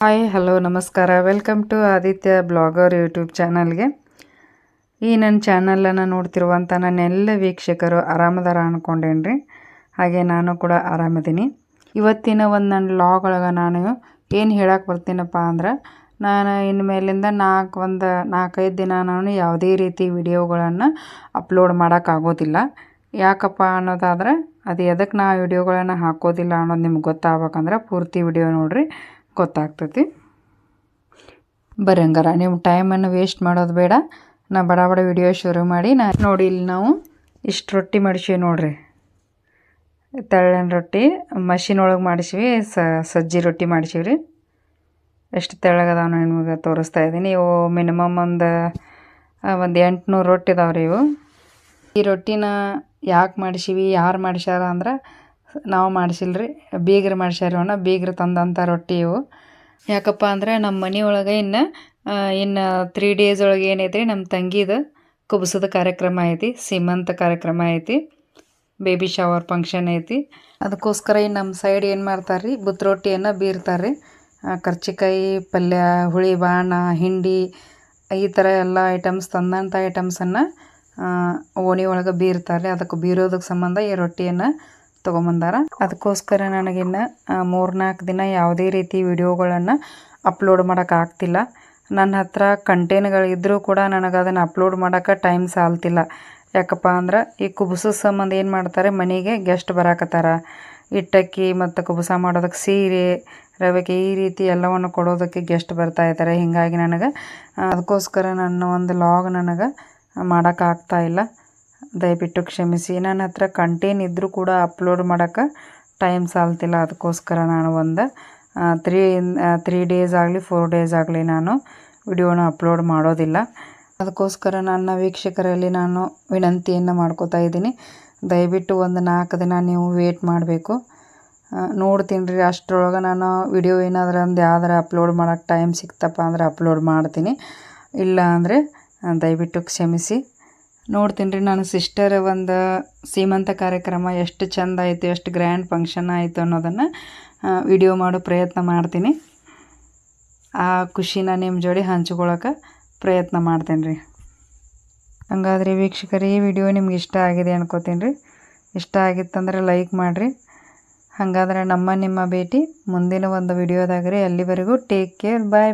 Hi hello ನಮಸ್ಕಾರ. Welcome to Aditya blogger YouTube ಚಾನಲ್ಗೆ ಈ ನನ್ನ ಚಾನಲನ್ನು ನೋಡ್ತಿರುವಂಥ ನನ್ನೆಲ್ಲ ವೀಕ್ಷಕರು ಆರಾಮದಾರ ಅಂದ್ಕೊಂಡೇನ್ರಿ ಹಾಗೆ ನಾನು ಕೂಡ ಆರಾಮದೀನಿ. ಇವತ್ತಿನ ಒಂದು ನನ್ನ ಲಾಗ್ ಒಳಗೆ ನಾನು ಏನು ಹೇಳಕ್ಕೆ ಬರ್ತೀನಪ್ಪ ಅಂದ್ರೆ, ನಾನು ಇನ್ನು ಮೇಲಿಂದ ನಾಲ್ಕು ಒಂದು ನಾಲ್ಕೈದು ದಿನ ನಾನು ಯಾವುದೇ ರೀತಿ ವಿಡಿಯೋಗಳನ್ನು ಅಪ್ಲೋಡ್ ಮಾಡೋಕ್ಕಾಗೋದಿಲ್ಲ ಯಾಕಪ್ಪ ಅನ್ನೋದಾದ್ರೆ, ಅದು ಎದಕ್ಕೆ ನಾ ವಿಡಿಯೋಗಳನ್ನು ಹಾಕೋದಿಲ್ಲ ಅನ್ನೋದು ನಿಮ್ಗೆ ಗೊತ್ತಾಗಬೇಕಂದ್ರೆ ಪೂರ್ತಿ ವಿಡಿಯೋ ನೋಡ್ರಿ. ಗೊತ್ತಾಗ್ತೈತಿ. ಬರ್ರಿ ಹಂಗಾರ ನೀವು ಟೈಮನ್ನು ವೇಸ್ಟ್ ಮಾಡೋದು ಬೇಡ. ನಾ ಬಡ ಬಡ ವಿಡಿಯೋ ಶುರು ಮಾಡಿ, ನಾ ನೋಡಿ ಇಲ್ಲಿ ನಾವು ಇಷ್ಟು ರೊಟ್ಟಿ ಮಾಡಿಸಿವಿ ನೋಡ್ರಿ. ತೆಳ್ಳನ ರೊಟ್ಟಿ ಮಷಿನ್ ಒಳಗೆ ಮಾಡಿಸಿವಿ ಸಜ್ಜಿ ರೊಟ್ಟಿ ಮಾಡಿಸಿವಿ ರೀ ಎಷ್ಟು ತೆಳ್ಳಗದಾವ ನಿಮಗೆ ತೋರಿಸ್ತಾ ಇದ್ದೀನಿ. ಇವು ಮಿನಿಮಮ್ ಒಂದು ಒಂದು ಎಂಟುನೂರು ರೊಟ್ಟಿ ಇದಾವೆ ರೀ ಇವು. ಈ ರೊಟ್ಟಿನ ಯಾಕೆ ಮಾಡಿಸಿವಿ, ಯಾರು ಮಾಡಿಸ್ಯಾರ ಅಂದ್ರೆ ನಾವು ಮಾಡಿಸಿಲ್ಲ ರೀ ಬೀಗರು ಮಾಡ್ಸ್ಯಾರ ಇವನ್ನ ಬೀಗರು ತಂದಂಥ ರೊಟ್ಟಿ ಇವು. ಯಾಕಪ್ಪ ಅಂದ್ರೆ ನಮ್ಮ ಮನೆ ಒಳಗೆ ಇನ್ನು ಇನ್ನು ತ್ರೀ ಡೇಸ್ ಒಳಗೆ ಏನೈತಿ ನಮ್ಮ ತಂಗಿದು ಕುಬಸದ ಕಾರ್ಯಕ್ರಮ ಐತಿ. ಸೀಮಂತ ಕಾರ್ಯಕ್ರಮ ಐತಿ. ಬೇಬಿ ಶವರ್ ಫಂಕ್ಷನ್ ಐತಿ. ಅದಕ್ಕೋಸ್ಕರ ಇನ್ನು ನಮ್ಮ ಸೈಡ್ ಏನು ಮಾಡ್ತಾರೆ ರೀ ಬುತ್ ರೊಟ್ಟಿಯನ್ನು ಬೀರ್ತಾರೆ ಕರ್ಚಿಕಾಯಿ, ಪಲ್ಯ, ಹುಳಿ, ಬಾಣ, ಹಿಂಡಿ, ಈ ಥರ ಎಲ್ಲ ಐಟಮ್ಸ್ ತಂದಂಥ ಐಟಮ್ಸನ್ನು ಓಣಿ ಒಳಗೆ ಬೀರ್ತಾರೆ ಅದಕ್ಕೆ ಬೀರೋದಕ್ಕೆ ಸಂಬಂಧ ಈ ರೊಟ್ಟಿಯನ್ನು ತೊಗೊಂಬಂದಾರ. ಅದಕ್ಕೋಸ್ಕರ ನನಗಿನ್ನು ಮೂರ್ನಾಲ್ಕು ದಿನ ಯಾವುದೇ ರೀತಿ ವಿಡಿಯೋಗಳನ್ನು ಅಪ್ಲೋಡ್ ಮಾಡೋಕ್ಕಾಗ್ತಿಲ್ಲ ನನ್ನ ಹತ್ರ ಕಂಟೇನ್ಗಳಿದ್ದರೂ ಕೂಡ ನನಗೆ ಅದನ್ನು ಅಪ್ಲೋಡ್ ಮಾಡೋಕೆ ಟೈಮ್ ಸಾಲ್ತಿಲ್ಲ. ಯಾಕಪ್ಪ ಅಂದ್ರೆ, ಈ ಕುಬುಸದ ಸಂಬಂಧ ಏನು ಮಾಡ್ತಾರೆ, ಮನೆಗೆ ಗೆಸ್ಟ್ ಬರಾಕತ್ತಾರ. ಇಟ್ಟಕ್ಕಿ ಮತ್ತು ಕುಬುಸ ಮಾಡೋದಕ್ಕೆ ಸೀರೆ, ರವೆಗೆ ಈ ರೀತಿ ಎಲ್ಲವನ್ನು ಕೊಡೋದಕ್ಕೆ ಗೆಸ್ಟ್ ಬರ್ತಾ ಇದ್ದಾರೆ ಹೀಗಾಗಿ ನನಗೆ ಅದಕ್ಕೋಸ್ಕರ ನನ್ನ ಒಂದು ಲಾಗ್ ನನಗೆ ಮಾಡೋಕ್ಕಾಗ್ತಾ ಇಲ್ಲ. ದಯವಿಟ್ಟು ಕ್ಷಮಿಸಿ. ನನ್ನ ಹತ್ರ ಕಂಟೇನ್ ಇದ್ದರೂ ಕೂಡ ಅಪ್ಲೋಡ್ ಮಾಡೋಕ್ಕೆ ಟೈಮ್ ಸಾಲ್ತಿಲ್ಲ. ಅದಕ್ಕೋಸ್ಕರ ನಾನು ಒಂದು ತ್ರೀ ತ್ರೀ ಡೇಸ್ ಆಗಲಿ ಫೋರ್ ಡೇಸ್ ಆಗಲಿ ನಾನು ವಿಡಿಯೋನ ಅಪ್ಲೋಡ್ ಮಾಡೋದಿಲ್ಲ. ಅದಕ್ಕೋಸ್ಕರ ನನ್ನ ವೀಕ್ಷಕರಲ್ಲಿ ನಾನು ವಿನಂತಿಯನ್ನು ಮಾಡ್ಕೋತಾ ಇದ್ದೀನಿ. ದಯವಿಟ್ಟು ಒಂದು ನಾಲ್ಕು ದಿನ ನೀವು ವೇಟ್ ಮಾಡಬೇಕು. ನೋಡ್ತೀನಿ ರೀ. ಅಷ್ಟರೊಳಗೆ ನಾನು ವಿಡಿಯೋ ಏನಾದರೂ ಒಂದು ಯಾವ್ದಾರ ಅಪ್ಲೋಡ್ ಮಾಡೋಕ್ಕೆ ಟೈಮ್ ಸಿಕ್ತಪ್ಪ ಅಂದರೆ ಅಪ್ಲೋಡ್ ಮಾಡ್ತೀನಿ. ಇಲ್ಲ ಅಂದರೆ ದಯವಿಟ್ಟು ಕ್ಷಮಿಸಿ. ನೋಡ್ತೀನಿ ರೀ ನನ್ನ ಸಿಸ್ಟರ್ ಒಂದು ಸೀಮಂತ ಕಾರ್ಯಕ್ರಮ ಎಷ್ಟು ಚೆಂದ ಆಯಿತು ಎಷ್ಟು ಗ್ರ್ಯಾಂಡ್ ಫಂಕ್ಷನ್ ಆಯಿತು ಅನ್ನೋದನ್ನು ವಿಡಿಯೋ ಮಾಡೋ, ಪ್ರಯತ್ನ ಮಾಡ್ತೀನಿ. ಆ ಖುಷಿನ ನಿಮ್ಮ ಜೋಡಿ ಹಂಚ್ಕೊಳ್ಳೋಕೆ ಪ್ರಯತ್ನ ಮಾಡ್ತೀನಿ ರೀ ಹಂಗಾದ್ರೆ ವೀಕ್ಷಕರು, ಈ ವಿಡಿಯೋ ನಿಮ್ಗೆ ಇಷ್ಟ ಆಗಿದೆ ಅನ್ಕೋತೀನಿ ರೀ ಇಷ್ಟ ಆಗಿತ್ತಂದರೆ ಲೈಕ್ ಮಾಡಿರಿ. ಹಾಗಾದರೆ ನಮ್ಮ ನಿಮ್ಮ ಭೇಟಿ ಮುಂದಿನ ಒಂದು ವಿಡಿಯೋದಾಗ್ರಿ ಅಲ್ಲಿವರೆಗೂ ಟೇಕ್ ಕೇರ್ ಬಾಯ್